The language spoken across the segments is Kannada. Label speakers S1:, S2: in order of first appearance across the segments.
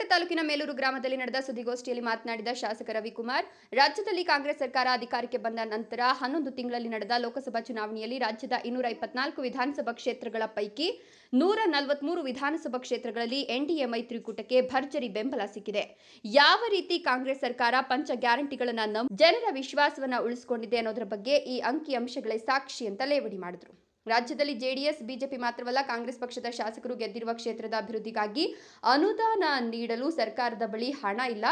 S1: ತಾಲೂಕಿನ ಮೇಲೂರು ಗ್ರಾಮದಲ್ಲಿ ನಡೆದ ಸುದ್ದಿಗೋಷ್ಠಿಯಲ್ಲಿ ಮಾತನಾಡಿದ ಶಾಸಕ ರವಿಕುಮಾರ್, ರಾಜ್ಯದಲ್ಲಿ ಕಾಂಗ್ರೆಸ್ ಸರ್ಕಾರ ಅಧಿಕಾರಕ್ಕೆ ಬಂದ ನಂತರ ಹನ್ನೊಂದು ತಿಂಗಳಲ್ಲಿ ನಡೆದ ಲೋಕಸಭಾ ಚುನಾವಣೆಯಲ್ಲಿ ರಾಜ್ಯದ ಇನ್ನೂರ ಇಪ್ಪತ್ನಾಲ್ಕು ವಿಧಾನಸಭಾ ಕ್ಷೇತ್ರಗಳ ಪೈಕಿ ನೂರ ನಲವತ್ಮೂರು ವಿಧಾನಸಭಾ ಕ್ಷೇತ್ರಗಳಲ್ಲಿ ಎನ್ಡಿಎ ಮೈತ್ರಿಕೂಟಕ್ಕೆ ಭರ್ಜರಿ ಬೆಂಬಲ ಸಿಕ್ಕಿದೆ. ಯಾವ ರೀತಿ ಕಾಂಗ್ರೆಸ್ ಸರ್ಕಾರ ಪಂಚ ಗ್ಯಾರಂಟಿಗಳನ್ನು ಜನರ ವಿಶ್ವಾಸವನ್ನ ಉಳಿಸಿಕೊಂಡಿದೆ ಅನ್ನೋದರ ಬಗ್ಗೆ ಈ ಅಂಕಿಅಂಶಗಳೇ ಸಾಕ್ಷಿ ಅಂತ ಲೇವಡಿ ಮಾಡಿದ್ರು. ರಾಜ್ಯದಲ್ಲಿ ಜೆಡಿಎಸ್, ಬಿಜೆಪಿ ಮಾತ್ರವಲ್ಲ, ಕಾಂಗ್ರೆಸ್ ಪಕ್ಷದ ಶಾಸಕರು ಗೆದ್ದಿರುವ ಕ್ಷೇತ್ರದ ಅಭಿವೃದ್ಧಿಗಾಗಿ ಅನುದಾನ ನೀಡಲು ಸರ್ಕಾರದ ಬಳಿ ಹಣ ಇಲ್ಲ.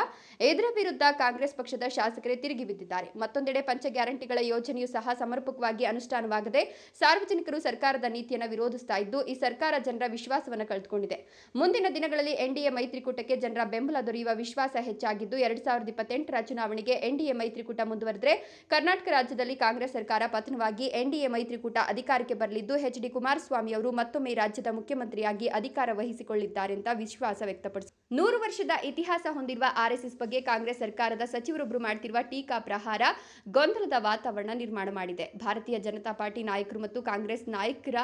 S1: ಇದರ ವಿರುದ್ಧ ಕಾಂಗ್ರೆಸ್ ಪಕ್ಷದ ಶಾಸಕರೇ ತಿರುಗಿ ಬಿದ್ದಿದ್ದಾರೆ. ಮತ್ತೊಂದೆಡೆ ಪಂಚ ಗ್ಯಾರಂಟಿಗಳ ಯೋಜನೆಯು ಸಹ ಸಮರ್ಪಕವಾಗಿ ಅನುಷ್ಠಾನವಾಗದೆ ಸಾರ್ವಜನಿಕರು ಸರ್ಕಾರದ ನೀತಿಯನ್ನು ವಿರೋಧಿಸ್ತಾ ಇದ್ದು, ಈ ಸರ್ಕಾರ ಜನರ ವಿಶ್ವಾಸವನ್ನು ಕಳೆದುಕೊಂಡಿದೆ. ಮುಂದಿನ ದಿನಗಳಲ್ಲಿ ಎನ್ಡಿಎ ಮೈತ್ರಿಕೂಟಕ್ಕೆ ಜನರ ಬೆಂಬಲ ದೊರೆಯುವ ವಿಶ್ವಾಸ ಹೆಚ್ಚಾಗಿದ್ದು, ಎರಡ್ ಸಾವಿರದ ಇಪ್ಪತ್ತೆಂಟರ ಚುನಾವಣೆಗೆ ಎನ್ಡಿಎ ಮೈತ್ರಿಕೂಟ ಮುಂದುವರೆದರೆ ಕರ್ನಾಟಕ ರಾಜ್ಯದಲ್ಲಿ ಕಾಂಗ್ರೆಸ್ ಸರ್ಕಾರ ಪತನವಾಗಿ ಎನ್ಡಿಎ ಮೈತ್ರಿಕೂಟ ಅಧಿಕಾರಕ್ಕೆ ಬರಲಿದ್ದು ಎಚ್ ಡಿ ಕುಮಾರಸ್ವಾಮಿ ಅವರು ಮತ್ತೊಮ್ಮೆ ರಾಜ್ಯದ ಮುಖ್ಯಮಂತ್ರಿಯಾಗಿ ಅಧಿಕಾರ ವಹಿಸಿಕೊಳ್ಳಿದ್ದಾರೆ ಅಂತ ವಿಶ್ವಾಸ ವ್ಯಕ್ತಪಡಿಸಿದರು ನೂರು ವರ್ಷದ ಇತಿಹಾಸ ಹೊಂದಿರುವ ಆರ್ಎಸ್ಎಸ್ ಬಗ್ಗೆ ಕಾಂಗ್ರೆಸ್ ಸರ್ಕಾರದ ಸಚಿವರೊಬ್ಬರು ಮಾಡ್ತಿರುವ ಟೀಕಾ ಪ್ರಹಾರ ಗೊಂದಲದ ವಾತಾವರಣ ನಿರ್ಮಾಣ ಮಾಡಿದೆ. ಭಾರತೀಯ ಜನತಾ ಪಾರ್ಟಿ ನಾಯಕರು ಮತ್ತು ಕಾಂಗ್ರೆಸ್ ನಾಯಕರ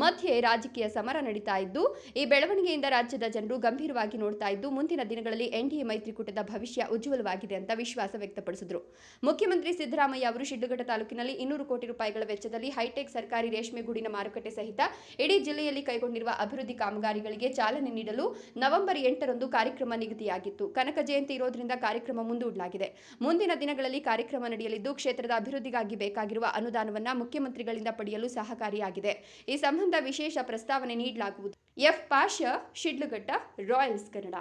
S1: ಮಧ್ಯೆ ರಾಜಕೀಯ ಸಮರ ನಡೀತಾ ಇದ್ದು, ಈ ಬೆಳವಣಿಗೆಯಿಂದ ರಾಜ್ಯದ ಜನರು ಗಂಭೀರವಾಗಿ ನೋಡ್ತಾ ಇದ್ದು, ಮುಂದಿನ ದಿನಗಳಲ್ಲಿ ಎನ್ಡಿಎ ಮೈತ್ರಿಕೂಟದ ಭವಿಷ್ಯ ಉಜ್ವಲವಾಗಿದೆ ಅಂತ ವಿಶ್ವಾಸ ವ್ಯಕ್ತಪಡಿಸಿದರು. ಮುಖ್ಯಮಂತ್ರಿ ಸಿದ್ದರಾಮಯ್ಯ ಅವರು ಶಿಡ್ಲಘಟ್ಟ ತಾಲೂಕಿನಲ್ಲಿ ಇನ್ನೂರು ಕೋಟಿ ರೂಪಾಯಿಗಳ ವೆಚ್ಚದಲ್ಲಿ ಹೈಟೆಕ್ ಸರ್ಕಾರಿ ರೇಷ್ಮೆ ಗೂಡಿನ ಮಾರುಕಟ್ಟೆ ಸಹಿತ ಇಡೀ ಜಿಲ್ಲೆಯಲ್ಲಿ ಕೈಗೊಂಡಿರುವ ಅಭಿವೃದ್ಧಿ ಕಾಮಗಾರಿಗಳಿಗೆ ಚಾಲನೆ ನೀಡಲು ನವೆಂಬರ್ ಎಂಟರಂದು ಕಾರ್ಯಕ್ರಮ ನಿಗದಿಯಾಗಿತ್ತು. ಕನಕ ಜಯಂತಿ ಇರೋದ್ರಿಂದ ಕಾರ್ಯಕ್ರಮ ಮುಂದೂಡಲಾಗಿದೆ. ಮುಂದಿನ ದಿನಗಳಲ್ಲಿ ಕಾರ್ಯಕ್ರಮ ನಡೆಯಲಿದ್ದು ಕ್ಷೇತ್ರದ ಅಭಿವೃದ್ಧಿಗಾಗಿ ಬೇಕಾಗಿರುವ ಅನುದಾನವನ್ನ ಮುಖ್ಯಮಂತ್ರಿಗಳಿಂದ ಪಡೆಯಲು ಸಹಕಾರಿಯಾಗಿದೆ. ಈ ಸಂಬಂಧ ವಿಶೇಷ ಪ್ರಸ್ತಾವನೆ ನೀಡಲಾಗುವುದು. F Pasha, Shidlaghatta, royals Kannada.